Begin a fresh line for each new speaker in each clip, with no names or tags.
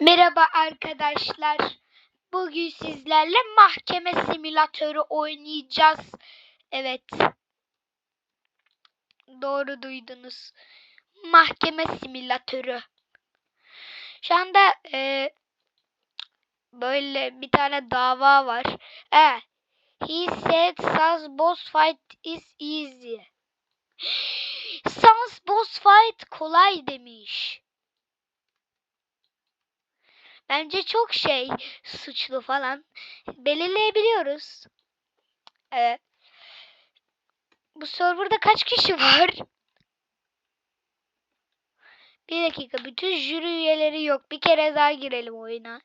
Merhaba arkadaşlar. Bugün sizlerle mahkeme simülatörü oynayacağız. Evet. Doğru duydunuz. Mahkeme simülatörü. Şu anda e, böyle bir tane dava var. E, he said Sans boss fight is easy. Sans boss fight kolay demiş. Bence çok şey suçlu falan belirleyebiliyoruz. Evet. Bu serverda kaç kişi var? Bir dakika. Bütün jüri üyeleri yok. Bir kere daha girelim oyuna.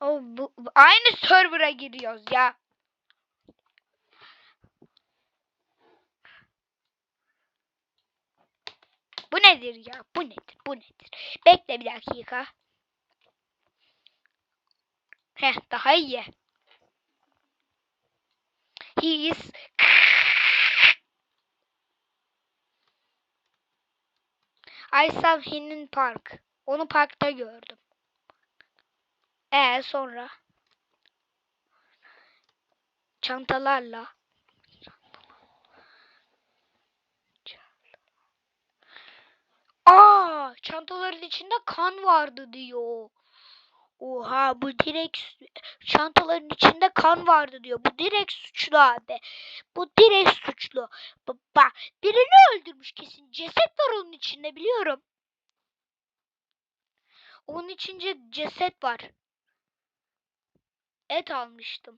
O bu, aynı server'a giriyoruz ya. Bu nedir ya? Bu nedir? Bu nedir? Bekle bir dakika. Heh daha iyi. He is I saw him in park. Onu parkta gördüm. E sonra çantalarla Aa, çantaların içinde kan vardı diyor. Oha bu direkt çantaların içinde kan vardı diyor. Bu direkt suçlu abi. Bu direkt suçlu. Ba- Bak birini öldürmüş kesin. Ceset var onun içinde biliyorum. Onun içinde ceset var. Et almıştım.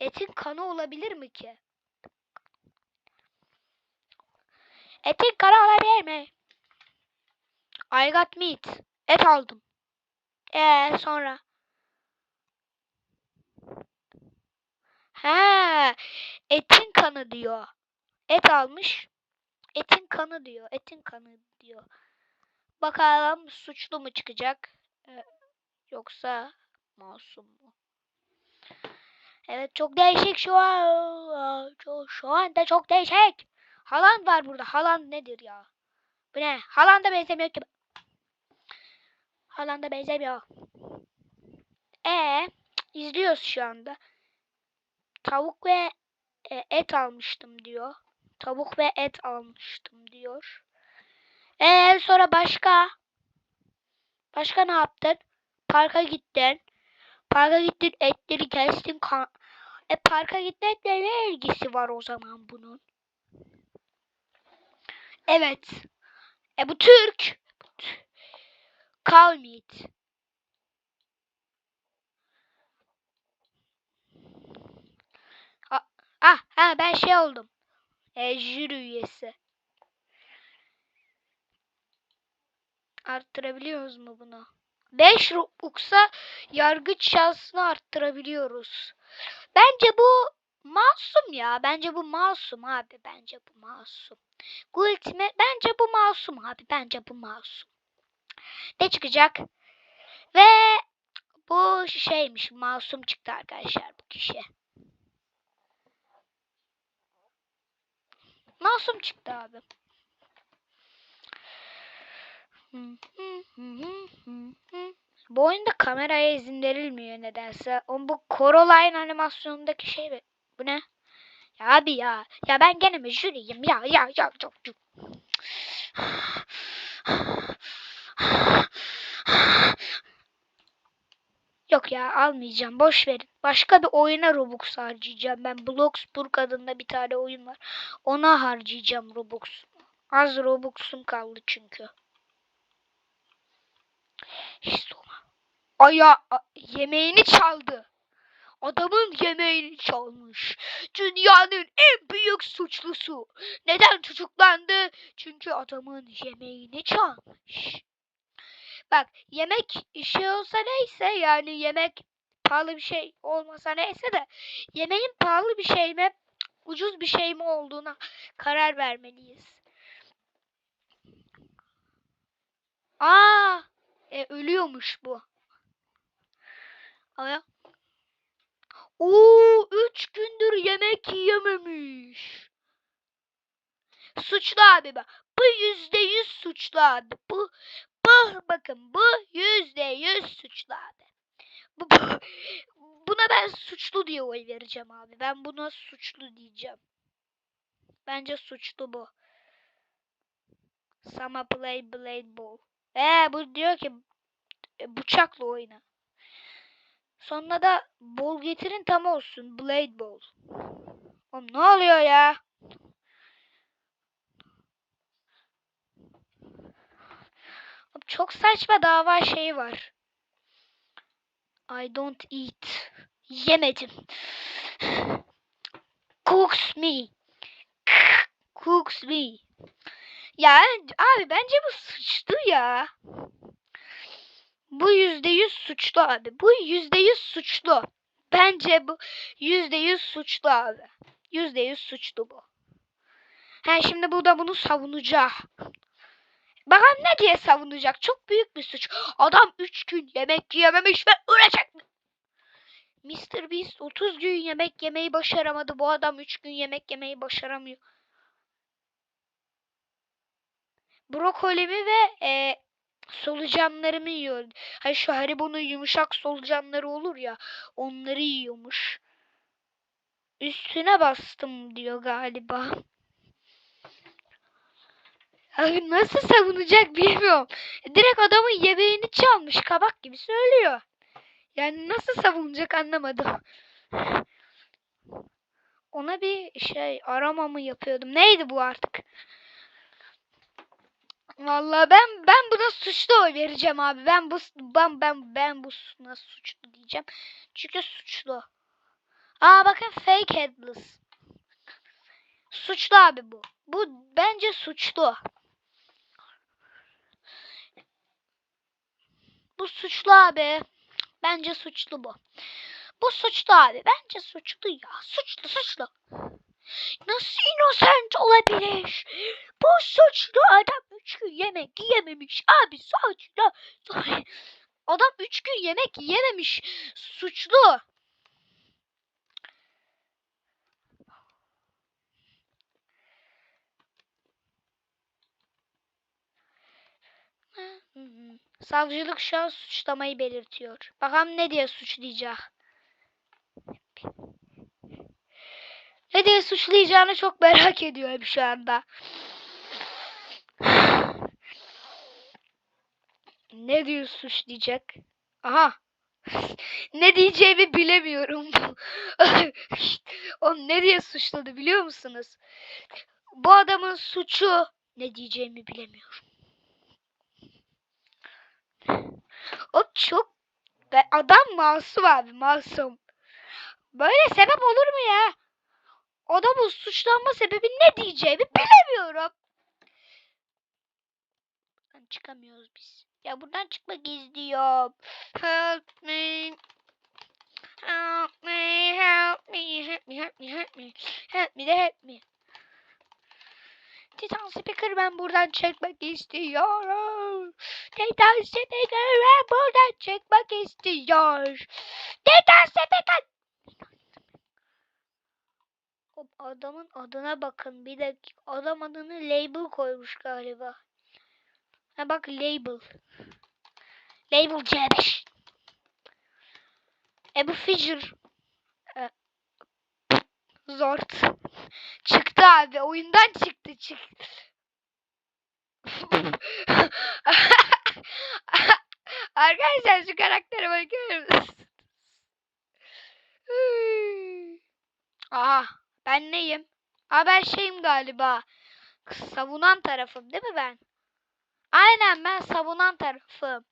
Etin kanı olabilir mi ki? Etin kanı olabilir mi? I got meat. Et aldım. Ee sonra? He, etin kanı diyor. Et almış. Etin kanı diyor. Etin kanı diyor. Bakalım suçlu mu çıkacak? Ee, yoksa masum mu? Evet çok değişik şu an. Şu anda çok değişik. Halan var burada. Halan nedir ya? Bu ne? Halan da benzemiyor ki. Halan da benzemiyor. E izliyoruz şu anda. Tavuk ve e, et almıştım diyor. Tavuk ve et almıştım diyor. E sonra başka? Başka ne yaptın? Parka gittin. Parka gittin etleri kestin. E parka gitmekle ne ilgisi var o zaman bunun? Evet. E bu Türk. Meat. Ah ha ben şey oldum. E, jüri üyesi. Arttırabiliyoruz mu bunu? 5 Robux'a yargıç şansını arttırabiliyoruz. Bence bu masum ya. Bence bu masum abi. Bence bu masum. Ultimate bence bu masum abi. Bence bu masum. Ne çıkacak? Ve bu şeymiş. Masum çıktı arkadaşlar bu kişi. Masum çıktı abi. Bu oyunda kameraya izin verilmiyor nedense. O bu Coraline animasyonundaki şey? Bu ne? Ya abi ya. Ya ben gene mi jüriyim ya ya ya çok çok. Yok ya almayacağım. Boş verin. Başka bir oyuna Robux harcayacağım. Ben Bloxburg adında bir tane oyun var. Ona harcayacağım Robux. Az Robux'um kaldı çünkü. Ona. Aya yemeğini çaldı. Adamın yemeğini çalmış. Dünyanın en büyük suçlusu. Neden tutuklandı? Çünkü adamın yemeğini çalmış. Bak yemek işi olsa neyse yani yemek pahalı bir şey olmasa neyse de yemeğin pahalı bir şey mi ucuz bir şey mi olduğuna karar vermeliyiz. Aa, e, ölüyormuş bu. Ama Oo, üç gündür yemek yiyememiş. suçlu abi bak. Bu yüzde yüz suçlu abi. Bu, bu bakın bu yüzde yüz suçlu abi. Bu, bu- buna ben suçlu diye oy vereceğim abi. Ben buna suçlu diyeceğim. Bence suçlu bu. Sama play blade ball. Ee bu diyor ki e, bıçakla oyna. Sonra da bol getirin tam olsun. Blade ball. Oğlum ne oluyor ya? Çok saçma dava şeyi var. I don't eat. Yemedim. Cooks me. Cooks me. Ya abi bence bu suçlu ya. Bu yüzde yüz suçlu abi. Bu yüzde yüz suçlu. Bence bu yüzde yüz suçlu abi. Yüzde yüz suçlu bu. Ha şimdi bu da bunu savunacak. Bakalım ne diye savunacak? Çok büyük bir suç. Adam 3 gün yemek yememiş ve ölecek. Mr. Beast 30 gün yemek yemeyi başaramadı. Bu adam 3 gün yemek yemeyi başaramıyor. Brokolimi ve e, solucanlarımı yiyor. Hani şu Haribo'nun yumuşak solucanları olur ya. Onları yiyormuş. Üstüne bastım diyor galiba. Abi nasıl savunacak bilmiyorum. Direkt adamın yemeğini çalmış kabak gibi söylüyor. Yani nasıl savunacak anlamadım. Ona bir şey arama mı yapıyordum. Neydi bu artık? Vallahi ben ben buna suçlu oy vereceğim abi. Ben bu ben ben ben bu buna suçlu diyeceğim. Çünkü suçlu. Aa bakın fake headless. Suçlu abi bu. Bu bence suçlu. Bu suçlu abi. Bence suçlu bu. Bu suçlu abi. Bence suçlu ya. Suçlu suçlu. Nasıl innocent olabilir? Bu suçlu adam üç gün yemek yememiş. Abi suçlu. Adam üç gün yemek yememiş. Suçlu. Savcılık şu an suçlamayı belirtiyor. Bakalım ne diye suçlayacak. Ne diye suçlayacağını çok merak ediyorum şu anda. Ne diyor suçlayacak? Aha. ne diyeceğimi bilemiyorum. o ne diye suçladı biliyor musunuz? Bu adamın suçu ne diyeceğimi bilemiyorum. O çok adam masum abi masum. Böyle sebep olur mu ya? Adamın suçlanma sebebi ne diyeceğimi bilemiyorum. Buradan çıkamıyoruz biz. Ya buradan çıkmak istiyorum. Help me. Help me, help me, help me, help me, help me. Help me de help me. Titan Speaker ben buradan çekmek istiyorum. Titan Speaker ben buradan çekmek istiyor. Titan Speaker. Adamın adına bakın bir dakika. Adam adını label koymuş galiba. Ha bak label. Label C5. E bu figure. E, Zort. Çıktı abi. Oyundan çıktı. Çık. Arkadaşlar şu karaktere mısınız? Aha. Ben neyim? Aa ben şeyim galiba. Savunan tarafım değil mi ben? Aynen ben savunan tarafım.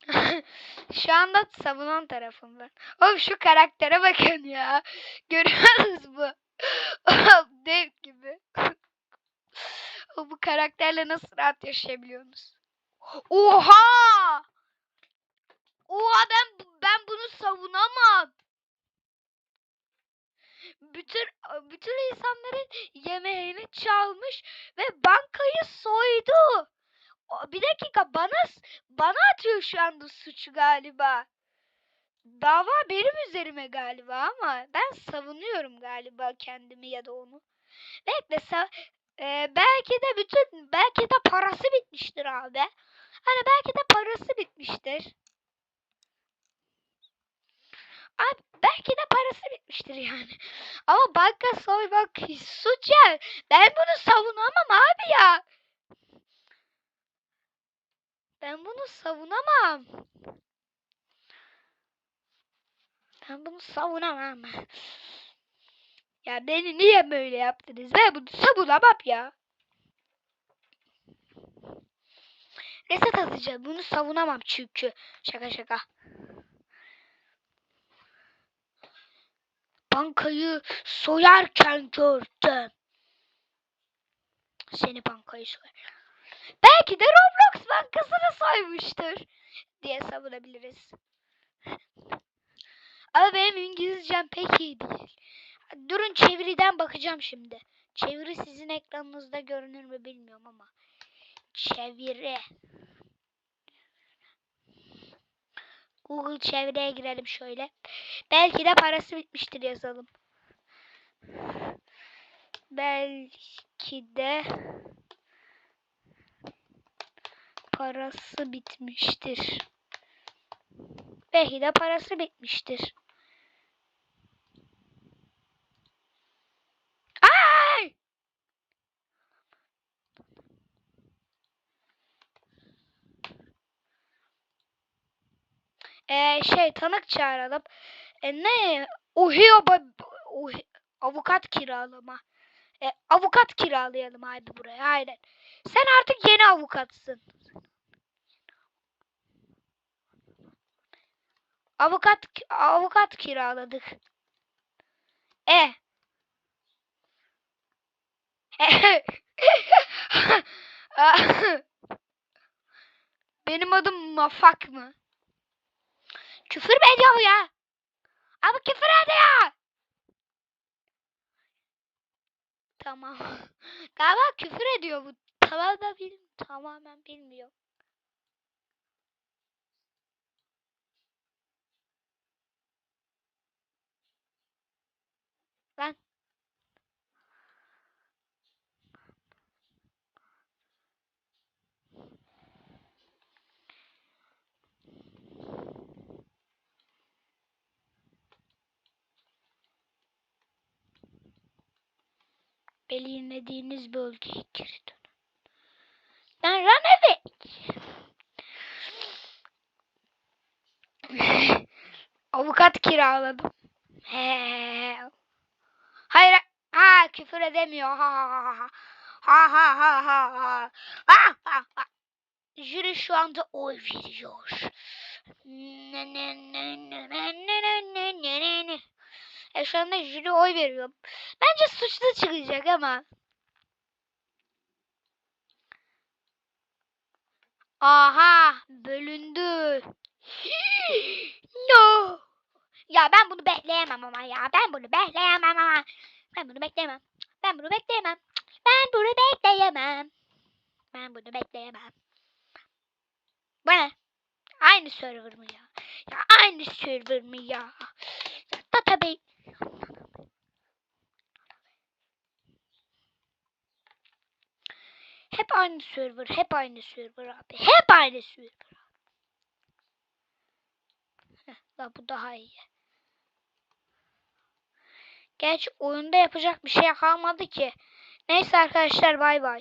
şu anda savunan tarafım ben. Oğlum şu karaktere bakın ya. Görüyorsunuz bu? Dev gibi. O bu karakterle nasıl rahat yaşayabiliyorsunuz? Oha! Oha ben ben bunu savunamam. Bütün bütün insanların yemeğini çalmış ve bankayı soydu. Bir dakika bana bana atıyor şu anda suçu galiba. Dava benim üzerime galiba ama ben savunuyorum galiba kendimi ya da onu. Bekle sa- e, belki de bütün belki de parası bitmiştir abi. Hani belki de parası bitmiştir. Abi belki de bitmiştir yani. Ama banka soymak suç ya. Ben bunu savunamam abi ya. Ben bunu savunamam. Ben bunu savunamam. Ya beni niye böyle yaptınız? Ben bunu savunamam ya. Reset atacağım. Bunu savunamam çünkü. Şaka şaka. Bankayı soyarken gördüm. Seni bankayı soyar. Belki de Roblox bankasını soymuştur diye savunabiliriz. Ama benim İngilizcem pek iyi değil. Durun çeviriden bakacağım şimdi. Çeviri sizin ekranınızda görünür mü bilmiyorum ama. Çeviri. Google çevireye girelim şöyle. Belki de parası bitmiştir yazalım. Belki de parası bitmiştir. Belki de parası bitmiştir. Ay! Ee, şey tanık çağıralım. E, ne? Ohio Ohi- avukat kiralama. E, avukat kiralayalım abi buraya. Aynen. Sen artık yeni avukatsın. Avukat avukat kiraladık. E. Benim adım Mafak mı? Küfür mü ediyor ya? Abi küfür ediyor. Tamam. Galiba küfür ediyor bu. Tamamen bil tamamen bilmiyor. Lan. belirlediğiniz bölgeye geri dönün. Ben Ranevek. Avukat kiraladım. He. Hayır. Ha küfür edemiyor. Ha ha ha. Ha ha ha ha ha. Ha ha ha. Jüri şu anda oy veriyor. E şu anda jüri oy veriyor. Bence suçlu çıkacak ama. Aha bölündü. no. Ya ben bunu bekleyemem ama ya. Ben bunu bekleyemem ama. Ben bunu bekleyemem. Ben bunu bekleyemem. Ben bunu bekleyemem. Ben bunu bekleyemem. Bu ne? Aynı server mı ya? Ya aynı server mı ya? Ya. Hep aynı server, hep aynı server abi. Hep aynı server. La bu daha iyi. Gerçi oyunda yapacak bir şey kalmadı ki. Neyse arkadaşlar bay bay.